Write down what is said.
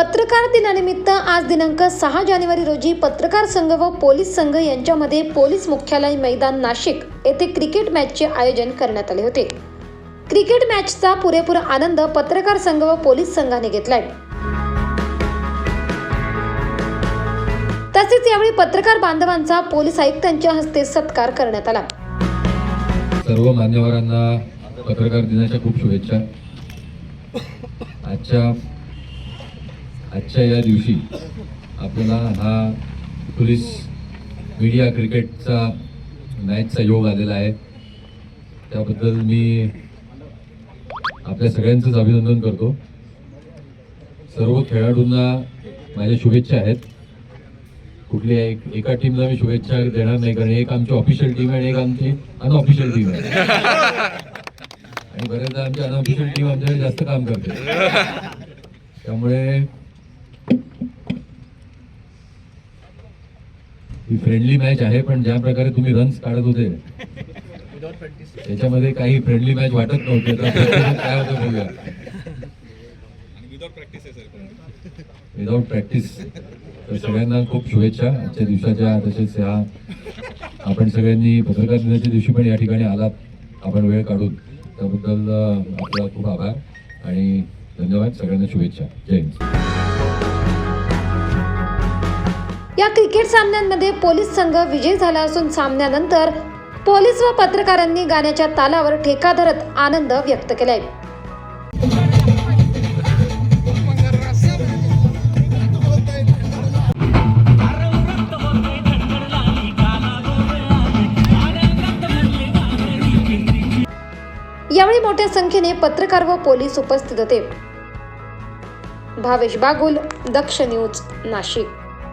पत्रकार दिनानिमित्त आज दिनांक सहा जानेवारी रोजी पत्रकार संघ व पोलीस संघ यांच्यामध्ये पोलीस मुख्यालय मैदान नाशिक येथे क्रिकेट मॅचचे आयोजन करण्यात आले होते. क्रिकेट मॅचचा पुरेपूर आनंद पत्रकार संघ व पोलीस संघाने घेतलाय. तसेच यावेळी पत्रकार बांधवांचा पोलीस आयुक्तांच्या हस्ते सत्कार करण्यात आला. सर्व मान्यवरांना पत्रकार दिनाच्या खूप शुभेच्छा. आजच्या आजच्या या दिवशी आपल्याला हा पोलीस मीडिया क्रिकेटचा मॅचचा योग आलेला आहे. त्याबद्दल मी आपल्या सगळ्यांचंच अभिनंदन करतो. सर्व खेळाडूंना माझ्या शुभेच्छा आहेत. कुठली एक एका टीमला मी शुभेच्छा देणार नाही कारण एक आमची ऑफिशियल टीम आहे आणि एक आमची अनऑफिशियल टीम आहे. आणि बऱ्याचदा आमची अनऑफिशियल टीम आमच्याकडे जास्त काम करते. त्यामुळे ही फ्रेंडली मॅच आहे पण ज्या प्रकारे तुम्ही रन्स काढत होते त्याच्यामध्ये काही फ्रेंडली मॅच वाटत नव्हते. काय होतं बघूया. विदाउट प्रॅक्टिस तर सगळ्यांना खूप शुभेच्छा. आजच्या दिवसाच्या तसेच ह्या आपण सगळ्यांनी पत्रकार दिनाच्या दिवशी पण या ठिकाणी आलात. आपण वेळ काढून. त्याबद्दल आपला खूप आभार आणि धन्यवाद. सगळ्यांना शुभेच्छा. जय हिंद. या क्रिकेट सामन्यांमध्ये पोलीस संघ विजयी झाला असून सामन्यानंतर पोलीस व पत्रकारांनी गाण्याच्या तालावर ठेका धरत आनंद व्यक्त केलाय. यावेळी मोठ्या संख्येने पत्रकार व पोलीस उपस्थित होते. भावेश बागुल दक्ष न्यूज नाशिक.